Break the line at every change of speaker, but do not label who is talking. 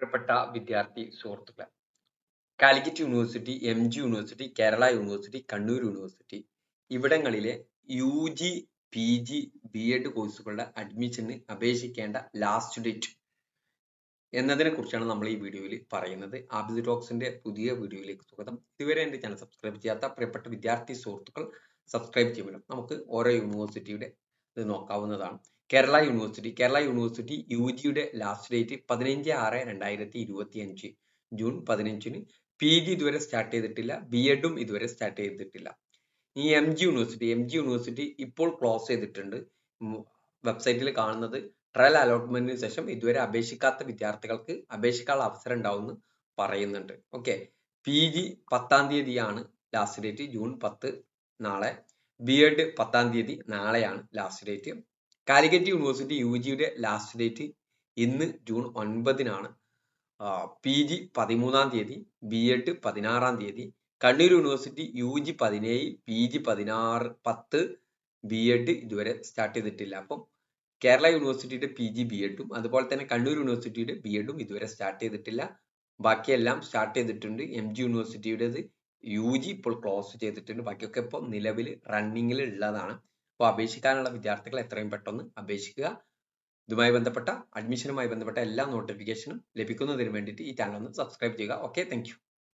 പ്രിയപ്പെട്ട വിദ്യാർത്ഥി സുഹൃത്തുക്കളെ. Calicut university M G university Kerala university Kannur university ഇവിടങ്ങളിലെ U G P G B Ed കോഴ്സുകളുടെ അഡ്മിഷന് അപേക്ഷിക്കേണ്ട ലാസ്റ്റ് ഡേറ്റ് എന്നതിനെ കുറിച്ചാണ് നമ്മൾ ഈ വീഡിയോയിൽ പറയുന്നത്. ആബിദ് ടോക്സിന്റെ പുതിയ വീഡിയോയിലേക്ക് സ്വാഗതം. ഇതുവരെ എന്റെ ചാനൽ സബ്സ്ക്രൈബ് ചെയ്യാത്ത പ്രിയപ്പെട്ട വിദ്യാർത്ഥി സുഹൃത്തുക്കൾ സബ്സ്ക്രൈബ് ചെയ്യുമല്ലോ നമുക്ക് ഓരോ യൂണിവേഴ്സിറ്റിയുടെ ഇത് നോക്കാവുന്നതാണ്. Kerala university Kerala university U ജിയുടെ ലാസ്റ്റ് ഡേറ്റ് പതിനഞ്ച് ആറ് രണ്ടായിരത്തി ഇരുപത്തി അഞ്ച് ജൂൺ പതിനഞ്ചിന് പി ജി ഇതുവരെ സ്റ്റാർട്ട് ചെയ്തിട്ടില്ല ബി എഡും ഇതുവരെ സ്റ്റാർട്ട് ചെയ്തിട്ടില്ല. ഈ M G university M G university ഇപ്പോൾ ക്ലോസ് ചെയ്തിട്ടുണ്ട്. വെബ്സൈറ്റിൽ കാണുന്നത് ട്രയൽ അലോട്ട്മെന്റിന് ശേഷം ഇതുവരെ അപേക്ഷിക്കാത്ത വിദ്യാർത്ഥികൾക്ക് അപേക്ഷിക്കാനുള്ള അവസരം ഉണ്ടാവുമെന്ന് പറയുന്നുണ്ട്. ഓക്കെ പി ജി പത്താം തീയതിയാണ് ലാസ്റ്റ് ഡേറ്റ് ജൂൺ പത്ത് നാളെ. ബി എഡ് പത്താം തീയതി നാളെയാണ് last date Calicut university U ജിയുടെ ലാസ്റ്റ് ഡേറ്റ് ഇന്ന് ജൂൺ ഒൻപതിനാണ്. പി ജി പതിമൂന്നാം തീയതി ബി എഡ് പതിനാറാം തീയതി കണ്ണൂർ യൂണിവേഴ്സിറ്റി യു ജി പതിനേഴ് പി ജി പതിനാറ് പത്ത് ബി എഡ് ഇതുവരെ സ്റ്റാർട്ട് ചെയ്തിട്ടില്ല. അപ്പം കേരള യൂണിവേഴ്സിറ്റിയുടെ പി ജി ബി എഡും അതുപോലെ തന്നെ കണ്ണൂർ യൂണിവേഴ്സിറ്റിയുടെ ബി എഡും ഇതുവരെ സ്റ്റാർട്ട് ചെയ്തിട്ടില്ല. ബാക്കിയെല്ലാം സ്റ്റാർട്ട് ചെയ്തിട്ടുണ്ട്. എം ജി യൂണിവേഴ്സിറ്റിയുടേത് യു ജി ഇപ്പോൾ ക്ലോസ് ചെയ്തിട്ടുണ്ട്. ബാക്കിയൊക്കെ ഇപ്പോൾ നിലവിൽ റണ്ണിങ്ങിൽ ഉള്ളതാണ്. അപ്പോൾ അപേക്ഷിക്കാനുള്ള വിദ്യാർത്ഥികൾ എത്രയും പെട്ടെന്ന് അപേക്ഷിക്കുക. ഇതുമായി ബന്ധപ്പെട്ട അഡ്മിഷനുമായി ബന്ധപ്പെട്ട എല്ലാ നോട്ടിഫിക്കേഷനും ലഭിക്കുന്നതിന് വേണ്ടിയിട്ട് ഈ ചാനൽ ഒന്ന് സബ്സ്ക്രൈബ് ചെയ്യുക. Okay thank